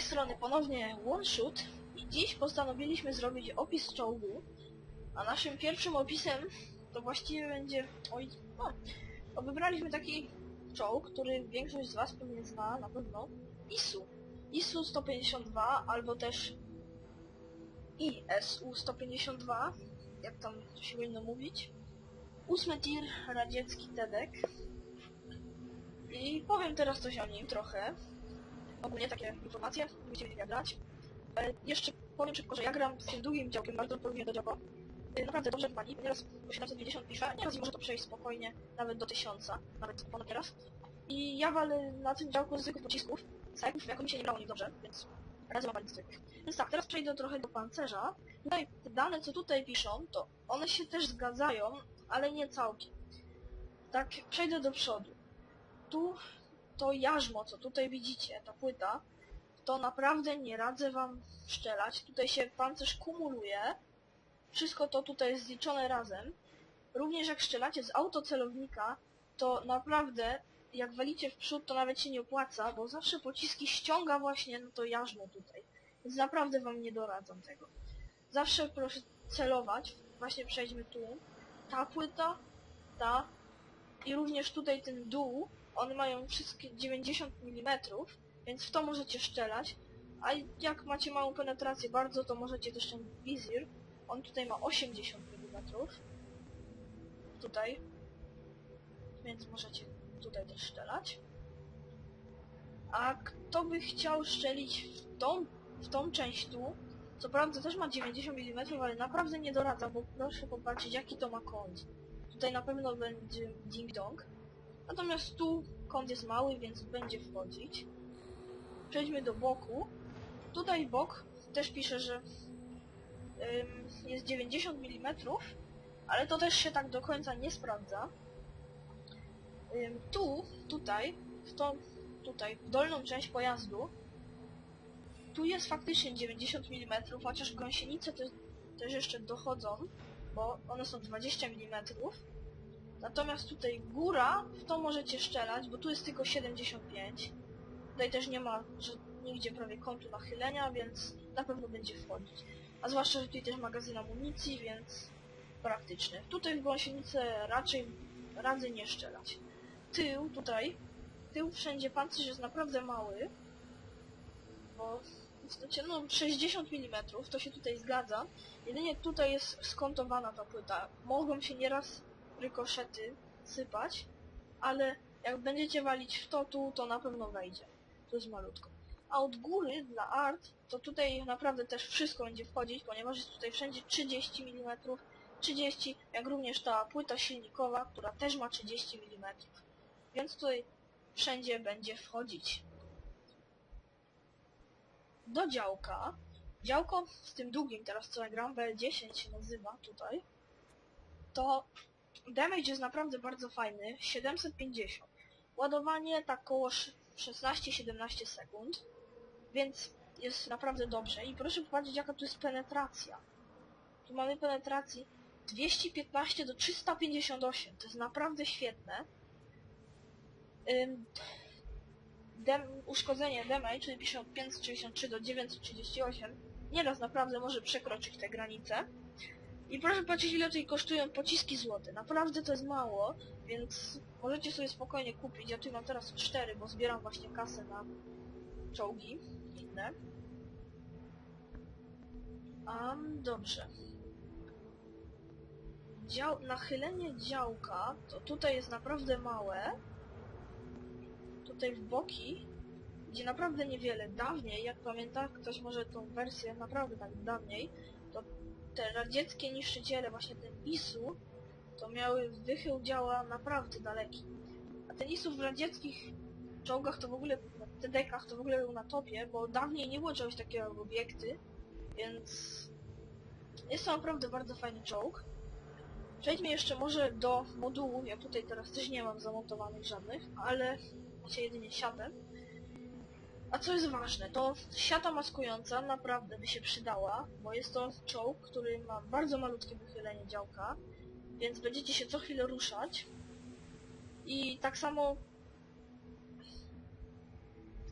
strony ponownie One Shoot i dziś postanowiliśmy zrobić opis czołgu, a naszym pierwszym opisem to właściwie będzie... Oj, no, bo wybraliśmy taki czołg, który większość z was pewnie zna na pewno, ISU. ISU 152 albo też ISU 152, jak tam to się powinno mówić. Ósmy tir radziecki TEDek. I powiem teraz coś o nim trochę. Ogólnie takie informacje, będziecie wiedzieli jak grać. E, jeszcze powiem szybko, że ja gram z tym długim działkiem, bardzo podobnie do Joko. Naprawdę dobrze pani, nieraz 850 pisze, nieraz może to przejść spokojnie, nawet do 1000, nawet ponad nieraz. I ja walę na tym działku z zwykłych pocisków, cegów, jako mi się nie grało nie dobrze, więc razem mam zwykłych. Więc tak, teraz przejdę trochę do pancerza. Tutaj te dane, co tutaj piszą, to one się też zgadzają, ale nie całkiem. Tak, przejdę do przodu. Tu to jarzmo, co tutaj widzicie, ta płyta, to naprawdę nie radzę wam szczelać. Tutaj się pancerz kumuluje. Wszystko to tutaj jest zliczone razem. Również jak szczelacie z autocelownika, to naprawdę jak walicie w przód, to nawet się nie opłaca, bo zawsze pociski ściąga właśnie no to jarzmo tutaj. Więc naprawdę wam nie doradzam tego. Zawsze proszę celować. Właśnie przejdźmy tu. Ta płyta, ta i również tutaj ten dół, one mają wszystkie 90 mm, więc w to możecie szczelać. A jak macie małą penetrację bardzo, to możecie też ten wizir. On tutaj ma 80 mm. Tutaj. Więc możecie tutaj też szczelać. A kto by chciał szczelić w tą, w tą część tu, co prawda też ma 90 mm, ale naprawdę nie doradzam, bo proszę popatrzeć jaki to ma kąt. Tutaj na pewno będzie ding-dong. Natomiast tu kąt jest mały, więc będzie wchodzić. Przejdźmy do boku. Tutaj bok też pisze, że ym, jest 90 mm, ale to też się tak do końca nie sprawdza. Ym, tu, tutaj, w tą, tutaj, w dolną część pojazdu, tu jest faktycznie 90 mm, chociaż gąsienice te, też jeszcze dochodzą, bo one są 20 mm. Natomiast tutaj góra, w to możecie szczelać, bo tu jest tylko 75. Tutaj też nie ma że nigdzie prawie kątu nachylenia, więc na pewno będzie wchodzić. A zwłaszcza, że tutaj też magazyn amunicji, więc praktyczny. Tutaj w gąsienicę raczej radzę nie szczelać. Tył tutaj, tył wszędzie pancerz jest naprawdę mały, bo znaczy, no 60 mm, to się tutaj zgadza. Jedynie tutaj jest skontowana ta płyta. Mogą się nieraz rykoszety sypać, ale jak będziecie walić w to tu, to na pewno wejdzie. To jest malutko. A od góry dla art, to tutaj naprawdę też wszystko będzie wchodzić, ponieważ jest tutaj wszędzie 30 mm, 30, jak również ta płyta silnikowa, która też ma 30 mm. Więc tutaj wszędzie będzie wchodzić. Do działka. Działko z tym długim teraz co ja gram, BL10 się nazywa tutaj. To damage jest naprawdę bardzo fajny, 750. Ładowanie tak około 16-17 sekund, więc jest naprawdę dobrze. I proszę popatrzeć jaka tu jest penetracja. Tu mamy penetracji 215 do 358, to jest naprawdę świetne. Ym, dem, uszkodzenie damage, czyli pisze od 533 do 938, nieraz naprawdę może przekroczyć te granice. I proszę patrzeć ile tutaj kosztują pociski złote. Naprawdę to jest mało, więc możecie sobie spokojnie kupić. Ja tu mam teraz 4, bo zbieram właśnie kasę na czołgi inne. Um, dobrze. Dział nachylenie działka to tutaj jest naprawdę małe. Tutaj w boki, gdzie naprawdę niewiele. Dawniej, jak pamięta ktoś może tą wersję naprawdę tak dawniej, to te radzieckie niszczyciele, właśnie ten ISU, to miały wychył działa naprawdę daleki. A ten ISU w radzieckich czołgach to w ogóle, w TDK-ach to w ogóle był na topie, bo dawniej nie było czegoś takiego jak obiekty, więc jest to naprawdę bardzo fajny czołg. Przejdźmy jeszcze może do modułów, ja tutaj teraz też nie mam zamontowanych żadnych, ale macie jedynie siatę. A co jest ważne, to siata maskująca naprawdę by się przydała, bo jest to czołg, który ma bardzo malutkie wychylenie działka, więc będziecie się co chwilę ruszać. I tak samo,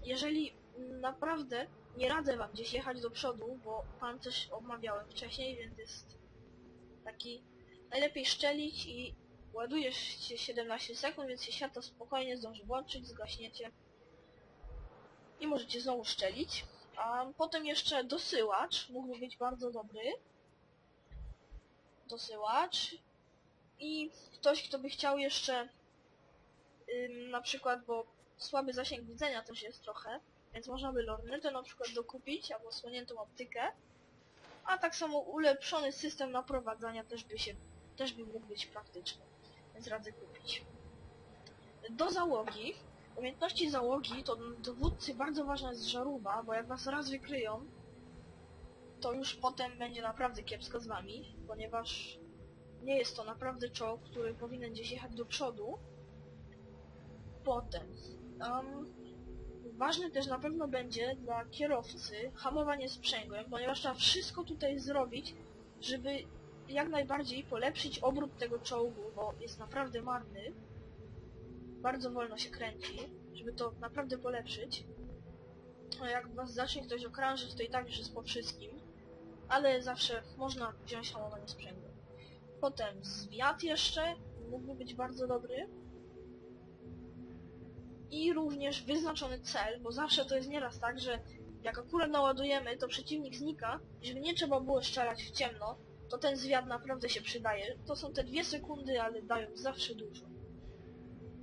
jeżeli naprawdę nie radzę wam gdzieś jechać do przodu, bo pan też omawiałem wcześniej, więc jest taki... Najlepiej szczelić i ładujesz się 17 sekund, więc się światło spokojnie zdąży włączyć, zgaśniecie i możecie znowu szczelić. A potem jeszcze dosyłacz mógłby być bardzo dobry. Dosyłacz. I ktoś, kto by chciał jeszcze ym, na przykład, bo słaby zasięg widzenia też jest trochę, więc można by lornetę na przykład dokupić, albo słoniętą optykę. A tak samo ulepszony system naprowadzania też by się, też by mógł być praktyczny, więc radzę kupić. Do załogi, umiejętności załogi, to dowódcy bardzo ważna jest żarówa, bo jak was raz wykryją, to już potem będzie naprawdę kiepsko z wami, ponieważ nie jest to naprawdę czołg, który powinien gdzieś jechać do przodu. Potem, um, ważne też na pewno będzie dla kierowcy hamowanie sprzęgłem, ponieważ trzeba wszystko tutaj zrobić, żeby jak najbardziej polepszyć obrót tego czołgu, bo jest naprawdę marny. Bardzo wolno się kręci, żeby to naprawdę polepszyć. Jak was zacznie ktoś okrążyć, to i tak już jest po wszystkim. Ale zawsze można wziąć hamowanie sprzęgłem. Potem zwiat jeszcze mógłby być bardzo dobry. I również wyznaczony cel, bo zawsze to jest nieraz tak, że jak akurat naładujemy, to przeciwnik znika, żeby nie trzeba było strzelać w ciemno, to ten zwiat naprawdę się przydaje. To są te dwie sekundy, ale dają zawsze dużo.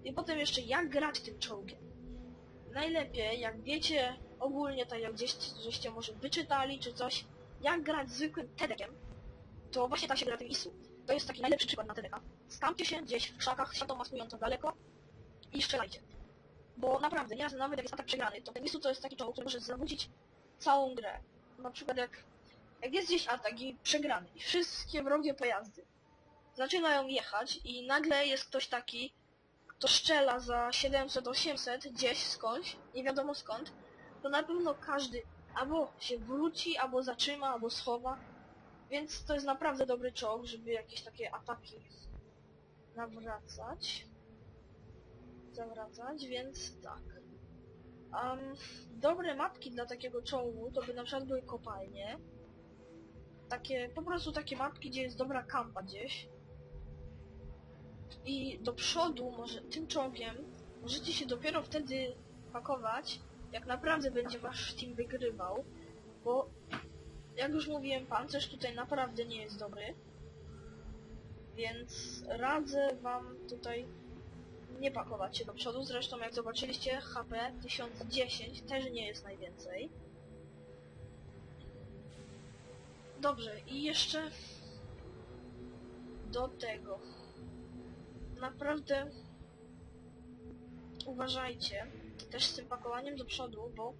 I potem jeszcze jak grać tym czołgiem. Najlepiej, jak wiecie ogólnie, tak jak gdzieś żeście może wyczytali czy coś, jak grać zwykłym tedekiem, to właśnie tak się gra tym ISU. To jest taki najlepszy przykład na TDK. Stampcie się gdzieś w krzakach, światło maskująco daleko i strzelajcie. Bo naprawdę, nieraz nawet jak jest atak przegrany, to ten ISU to jest taki czołg, który może zawrócić całą grę. Na przykład jak, jak jest gdzieś atak i przegrany i wszystkie wrogie pojazdy zaczynają jechać i nagle jest ktoś taki, kto strzela za 700-800 gdzieś skądś, nie wiadomo skąd, to na pewno każdy albo się wróci, albo zatrzyma, albo schowa. Więc to jest naprawdę dobry czołg, żeby jakieś takie ataki nawracać. Zawracać, więc tak. Um, dobre mapki dla takiego czołgu to by na przykład były kopalnie. Takie, po prostu takie mapki, gdzie jest dobra kampa gdzieś. I do przodu może tym czołgiem możecie się dopiero wtedy pakować, jak naprawdę będzie wasz team wygrywał, bo jak już mówiłem, pancerz tutaj naprawdę nie jest dobry. Więc radzę wam tutaj nie pakować się do przodu. Zresztą jak zobaczyliście, HP 1010 też nie jest najwięcej. Dobrze, i jeszcze do tego. Naprawdę uważajcie też z tym pakowaniem do przodu, bo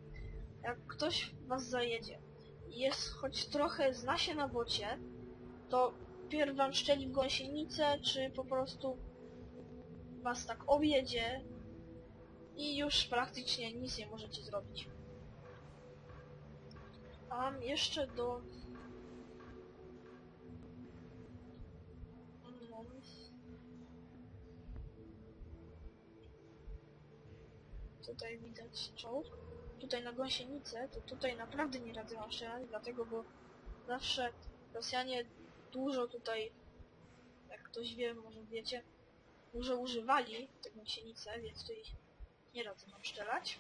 jak ktoś was zajedzie i jest choć trochę zna się na bocie, to pierw wam szczeli w gąsienicę, czy po prostu was tak objedzie i już praktycznie nic nie możecie zrobić. A jeszcze do... Tutaj widać czołg. Tutaj na gąsienicę, to tutaj naprawdę nie radzę strzelać, dlatego, bo zawsze Rosjanie dużo tutaj, jak ktoś wie, może wiecie, dużo używali te gąsienice, więc tutaj nie radzę wam strzelać.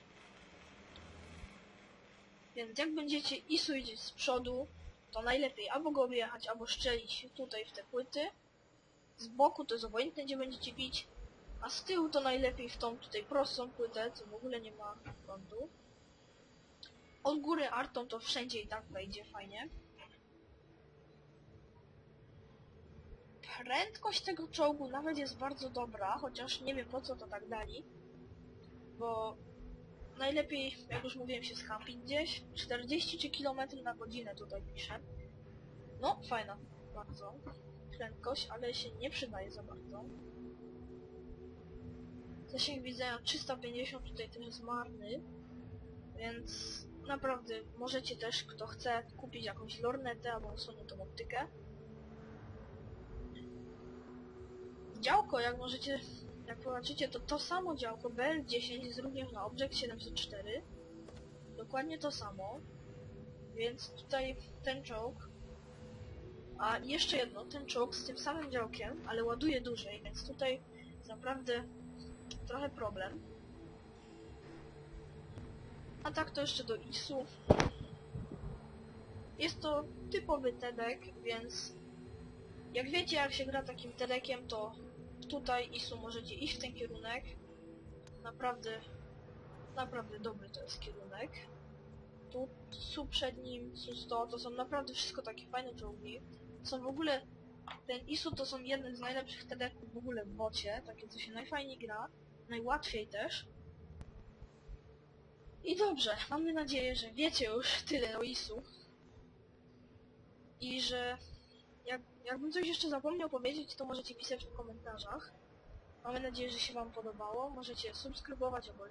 Więc jak będziecie ISU iść z przodu, to najlepiej albo go objechać, albo szczelić tutaj w te płyty. Z boku to jest obojętne, gdzie będziecie bić, a z tyłu to najlepiej w tą tutaj prostą płytę, co w ogóle nie ma prądu. Od góry artą to wszędzie i tak wejdzie fajnie. Prędkość tego czołgu nawet jest bardzo dobra, chociaż nie wiem po co to tak dali. Bo najlepiej, jak już mówiłem, się schampić gdzieś. 43 km na godzinę tutaj piszę. No, fajna bardzo prędkość, ale się nie przydaje za bardzo. Zasięg widzenia 350 tutaj też jest marny, więc naprawdę możecie też, kto chce, kupić jakąś lornetę albo usuniętą optykę. Działko, jak możecie, jak zobaczycie, to to samo działko BL10 jest również na Object 704. Dokładnie to samo. Więc tutaj ten czołg. A jeszcze jedno, ten czołg z tym samym działkiem, ale ładuje dłużej, więc tutaj naprawdę trochę problem. A tak to jeszcze do ISU. Jest to typowy TEDek, więc jak wiecie jak się gra takim TEDekiem, to tutaj ISU możecie iść w ten kierunek. Naprawdę, naprawdę dobry to jest kierunek. Tu SU przed nim, SU-100, to są naprawdę wszystko takie fajne czołgi. Są w ogóle, ten ISU to są jedne z najlepszych TEDeków w ogóle w bocie, takie co się najfajniej gra, najłatwiej też. I dobrze, mamy nadzieję, że wiecie już tyle o ISU. I że jak, jakbym coś jeszcze zapomniał powiedzieć, to możecie pisać w komentarzach. Mamy nadzieję, że się wam podobało. Możecie subskrybować albo.